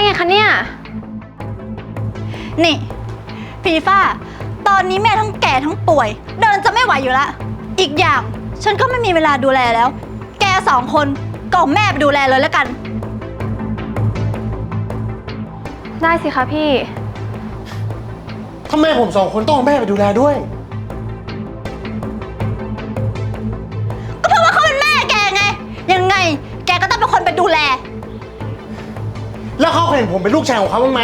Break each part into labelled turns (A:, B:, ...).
A: ได้ไงคะเนี่ย
B: นี่ฟีฟ่าตอนนี้แม่ทั้งแก่ทั้งป่วย เดินจะไม่ไหวอยู่ละ อีกอย่างฉันก็ไม่มีเวลาดูแลแล้ว แกสองคนก็เอาแม่ไปดูแลเลยแล้วกัน
A: ได้สิคะพี่
C: ทำไมผมสองคนต้องเอาแม่ไปดูแลด้วย
B: ก็เพราะว่าเขาเป็นแม่แกไง ยังไง แกก็ต้องเป็นคนไปดูแล
C: แล้วเขาเคยเห็นผมเป็นลูกชายของเขาบ้างไหม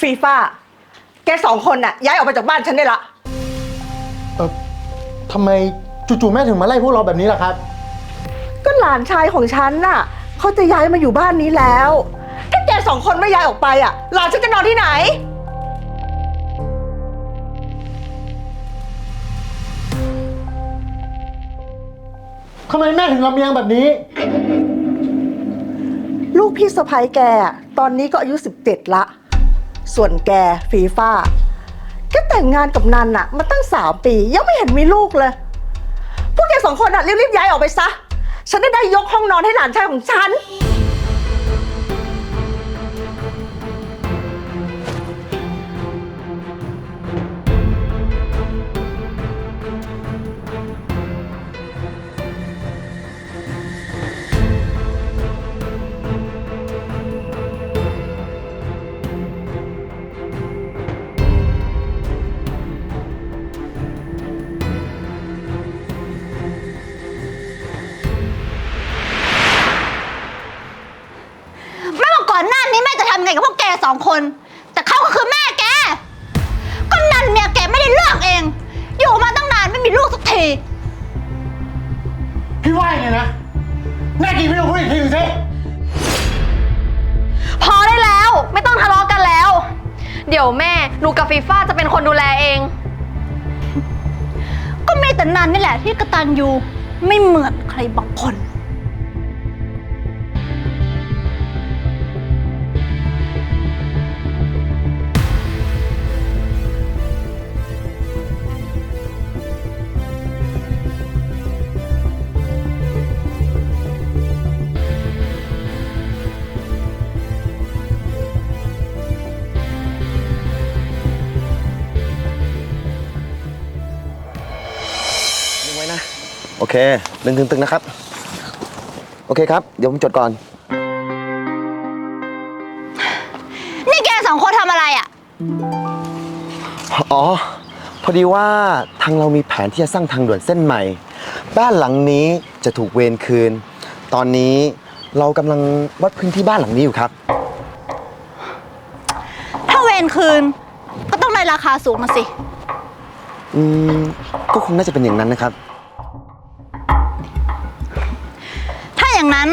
D: ฟีฟ่า แกสองคนน่ะย้ายออกไปจากบ้านฉันได้ละ
C: เออทำไมจู่ๆแม่ถึงมาไล่พวกเราแบบนี้ล่ะครับ
D: ก็หลานชายของฉันน่ะเขาจะย้ายมาอยู่บ้านนี้แล้ว ถ้าแกสองคนไม่ย้ายออกไปอะ หลานฉันจะนอนที่ไหน
C: ทำไมแม่ถึงลำเอียงแบบนี้
D: ลูกพี่สะพ้ยแกอะตอนนี้ก็อายุ 17 ละ ส่วนแกฟีฟ่าแกแต่งงานกับนันน่ะมาตั้งสามปี ยังไม่เห็นมีลูกเลย พวกแกสองคนอะรีบๆย้ายออกไปซะ ฉันได้ได้ยกห้องนอนให้หลานชายของฉัน
B: ไงกับพวกแกสองคน แต่เขาก็คือแม่แก ก็นันเมียแกไม่ได้เลือกเอง อยู่มาตั้งนานไม่มีลูกสักที
C: พี่ว่าไงนะแน่จริงพี่ลองพูดอีกทีหนึ่งสิ
A: พอได้แล้วไม่ต้องทะเลาะกันแล้ว เดี๋ยวแม่หนูกับฟีฟ่าจะเป็นคนดูแลเอง
B: ก็มีแต่นันนี่แหละที่กระตันยูไม่เหมือนใครบางคน
E: อเคดึงตึงๆนะครับ โอเคครับ เดี๋ยวผมจดก่อน
B: นี่แกสองคนทำอะไรอะ
E: อ๋อ พอดีว่าทางเรามีแผนที่จะสร้างทางด่วนเส้นใหม่ บ้านหลังนี้จะถูกเวรคืน ตอนนี้เรากำลังวัดพื้นที่บ้านหลังนี้อยู่ครับ
B: ถ้าเวรคืน ก็ต้องในราคาสูงนะสิ
E: อืม ก็คงน่าจะเป็นอย่างนั้นนะครับ
B: อย่างนั้น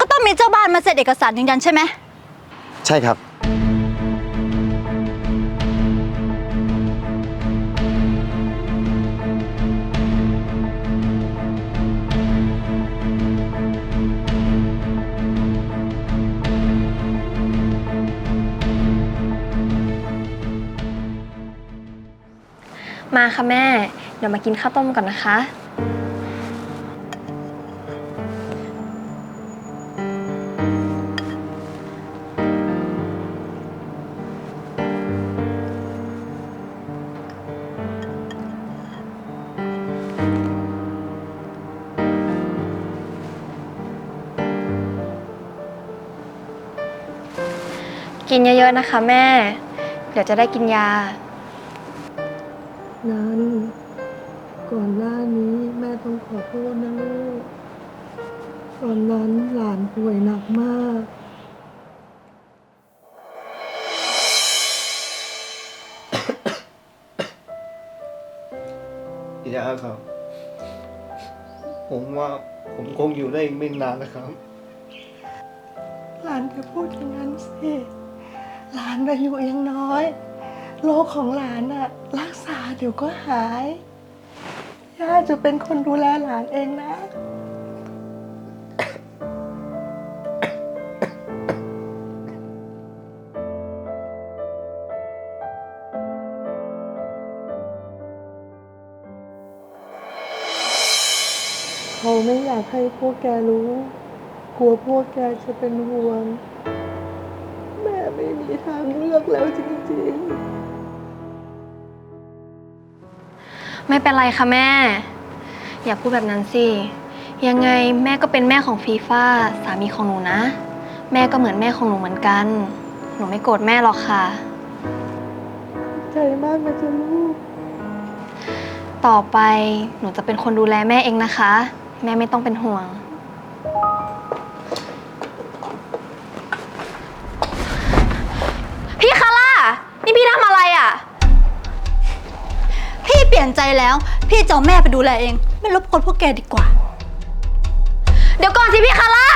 B: ก็ต้องมีเจ้าบ้านมาเซ็นเอกสารยืนยันใช่ไหม
E: ใช่ครับ
A: มาค่ะแม่ เดี๋ยวมากินข้าวต้มก่อนนะคะ กินเยอะๆนะคะ แม่ เดี๋ยวจะได้กินยา
D: นั้น ก่อนหน้านี้แม่ต้องขอโทษนะลูก ตอนนั้นหลานป่วยหนักมาก
F: ยาครับ ผมว่าผมคงอยู่ได้อีกไม่นานนะครับ
D: หลานจะพูดอย่างนั้นสิ หลานอายุยังน้อย โรคของหลานอะรักษาเดี๋ยวก็หาย ย่าจะเป็นคนดูแลหลานเองนะ เขาไม่อยากให้พวกแกรู้ กลัวพวกแกจะเป็นห่วง ไม่มีทางเลือกแล้วจริงๆ
A: ไม่เป็นไรค่ะแม่ อย่าพูดแบบนั้นสิ ยังไงแม่ก็เป็นแม่ของฟีฟ่าสามีของหนูนะ แม่ก็เหมือนแม่ของหนูเหมือนกัน หนูไม่โกรธแม่หรอกค่ะ
D: ใจมากนะจ๊ะลูก
A: ต่อไปหนูจะเป็นคนดูแลแม่เองนะคะ แม่ไม่ต้องเป็นห่วง น
B: ใจแล้ว พี่จะเอาแม่ไปดูแลเอง ไม่รบกวนพวกแกดีกว่า
A: เดี๋ยวก่อนสิพี่คาร่า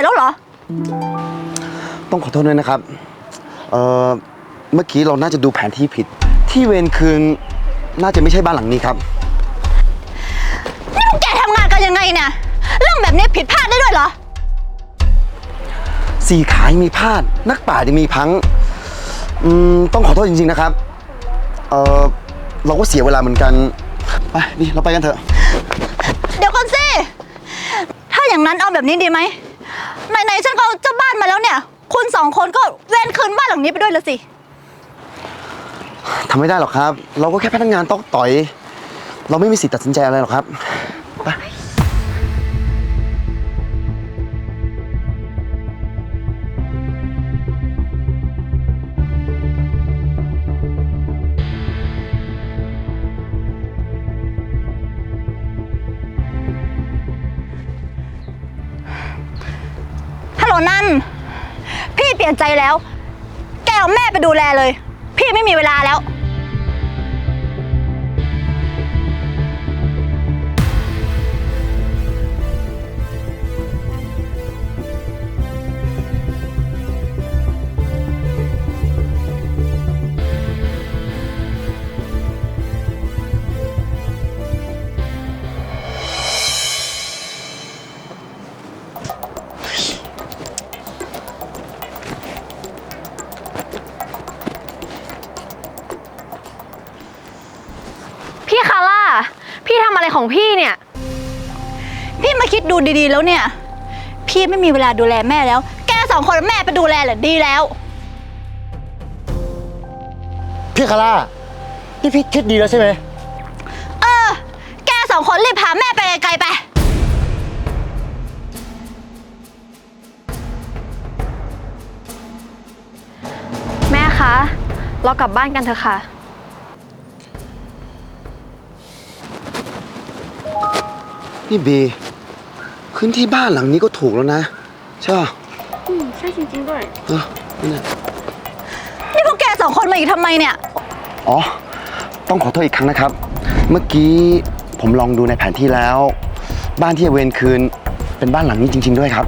B: ร็จแล้วเหรอ
E: ต้องขอโทษด้วยนะครับ เอ่อ เมื่อกี้เราน่าจะดูแผนที่ผิด ที่เวรคืนน่าจะไม่ใช่บ้านหลังนี้ครับ
B: นี่พวกแกทำงานกันยังไงเนี่ย เรื่องแบบนี้ผิดพลาดได้ด้วยเหรอ
E: สี่ขายังมีพลาด นักป่ายังมีพัง อืม ต้องขอโทษจริงๆนะครับ เอ่อ เราก็เสียเวลาเหมือนกัน ไปนี่เราไปกันเถอะ
B: เดี๋ยวก่อนสิ ถ้าอย่างนั้นเอาแบบนี้ดีไหม ไหนๆฉันก็เอาเจ้าบ้านมาแล้วเนี่ย คุณสองคนก็เว้นคืนบ้านหลังนี้ไปด้วยละสิ
E: ทำไม่ได้หรอกครับ เราก็แค่พนักงานต้องต่อย เราไม่มีสิทธิ์ตัดสินใจอะไรหรอกครับไป
B: นั่น พี่เปลี่ยนใจแล้ว แกเอาแม่ไปดูแลเลย พี่ไม่มีเวลาแล้ว
A: พี่คาร่า พี่ทำอะไรของพี่เนี่ย
B: พี่มาคิดดูดีๆแล้วเนี่ย พี่ไม่มีเวลาดูแลแม่แล้ว แกสองคนเอาแม่ไปดูแลแหละดีแล้ว
C: พี่คาร่านี่พี่คิดดีแล้วใช่ไหม
B: เออ แกสองคนรีบพาแม่ไปไกลๆไป
A: แม่คะ เรากลับบ้านกันเถอะค่ะ
E: นี่บีพื้นที่บ้านหลังนี้ก็ถูกแล้วนะ ใช่ป่ะ
A: อืมใช่จริงๆด้วย
E: เออนี่นะ
B: นี่พวกแกสองคนมาอีกทำไมเนี่ย
E: อ๋อ ต้องขอโทษอีกครั้งนะครับ เมื่อกี้ผมลองดูในแผนที่แล้ว บ้านที่จะเวรคืนเป็นบ้านหลังนี้จริง ๆ ด้วยครับ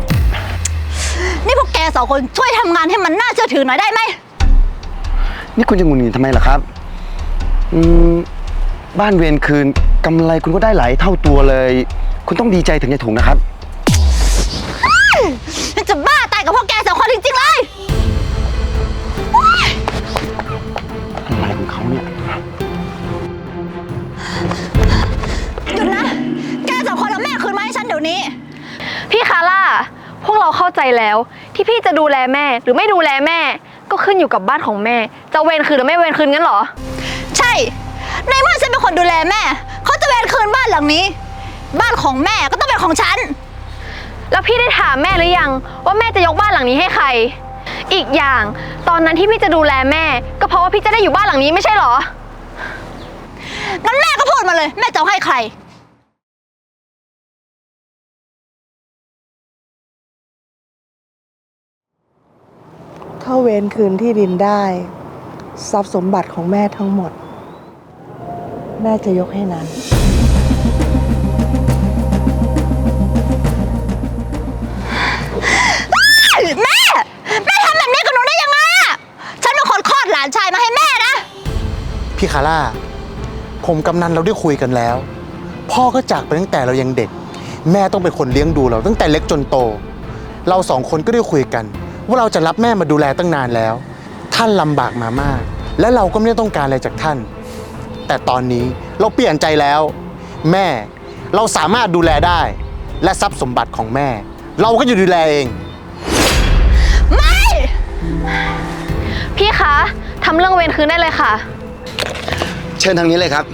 B: นี่พวกแกสองคนช่วยทำงานให้มันน่าเชื่อถือหน่อยได้ไหม
E: นี่คุณจะหงุนงิดทำไมล่ะครับอืมบ้านเวรคืนกำไรคุณก็ได้หลายเท่าตัวเลย คุณต้องดีใจถึงจะถูกนะครับ
B: ฉันจะบ้าตายกับพวกแกสองคนจริงๆเลย
E: อะไรของเขาเนี่ย
B: หยุดนะ แกสองคนเอาแม่คืนมาให้ฉันเดี๋ยวนี้
A: พี่คาร่า พวกเราเข้าใจแล้วที่พี่จะดูแลแม่หรือไม่ดูแลแม่ ก็ขึ้นอยู่กับบ้านของแม่ จะเวรคืนหรือไม่เวรคืนงั้นเหรอ
B: ใช่ ในเมื่อฉันเป็นคนดูแลแม่ เขาจะเวนคืนบ้านหลังนี้ บ้านของแม่ก็ต้องเป็นของฉัน
A: แล้วพี่ได้ถามแม่หรือยัง ว่าแม่จะยกบ้านหลังนี้ให้ใคร อีกอย่างตอนนั้นที่พี่จะดูแลแม่ ก็เพราะว่าพี่จะได้อยู่บ้านหลังนี้ไม่ใช่เหรอ
B: งั้นแม่ก็พูดดมาเลย แม่จะเอาให้ใคร
D: ถ้าเวนคืนที่ดินได้ ทรัพย์สมบัติของแม่ทั้งหมด แม่จะยกให้นั้นา
B: นชายมาให้แม่นะ
C: พี่คาร่า ผมกำนันเราได้คุยกันแล้ว พ่อก็จากไปตั้งแต่เรายังเด็ก แม่ต้องเป็นคนเลี้ยงดูเราตั้งแต่เล็กจนโต เราสองคนก็ได้คุยกัน ว่าเราจะรับแม่มาดูแลตั้งนานแล้ว ท่านลำบากมามาก และเราก็ไม่ได้ต้องการอะไรจากท่าน แต่ตอนนี้เราเปลี่ยนใจแล้ว แม่เราสามารถดูแลได้ และทรัพย์สมบัติของแม่ เราก็จะดูแลเอง
A: พี่คะ ทำเรื่องเวรคืนได้เลยค่ะ
E: เชิญทางนี้เลยครับ